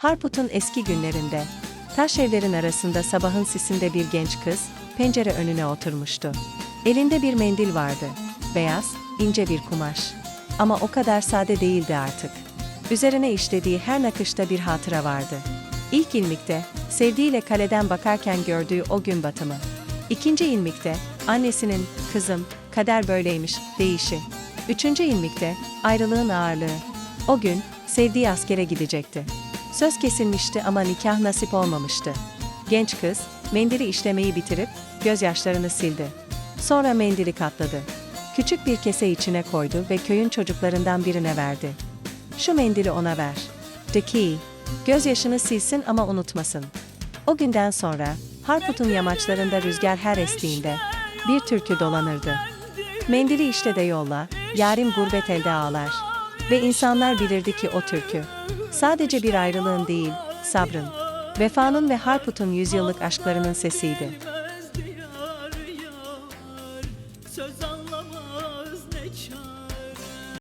Harput'un eski günlerinde, taş evlerin arasında sabahın sisinde bir genç kız, pencere önüne oturmuştu. Elinde bir mendil vardı. Beyaz, ince bir kumaş. Ama o kadar sade değildi artık. Üzerine işlediği her nakışta bir hatıra vardı. İlk ilmikte, sevdiğiyle kaleden bakarken gördüğü o gün batımı. İkinci ilmikte, annesinin, kızım, kader böyleymiş, deyişi. Üçüncü ilmikte, ayrılığın ağırlığı. O gün, sevdiği askere gidecekti. Söz kesilmişti ama nikah nasip olmamıştı. Genç kız, mendili işlemeyi bitirip, gözyaşlarını sildi. Sonra mendili katladı. Küçük bir kese içine koydu ve köyün çocuklarından birine verdi. Şu mendili ona ver. Key. Gözyaşını silsin ama unutmasın. O günden sonra, Harput'un yamaçlarında rüzgar her estiğinde, bir türkü dolanırdı. Mendili işte de yolla, yarim gurbet elde ağlar. Ve insanlar bilirdi ki o türkü, sadece bir ayrılığın değil, sabrın, vefanın ve Harput'un yüzyıllık aşklarının sesiydi. Söz anlamaz ne çare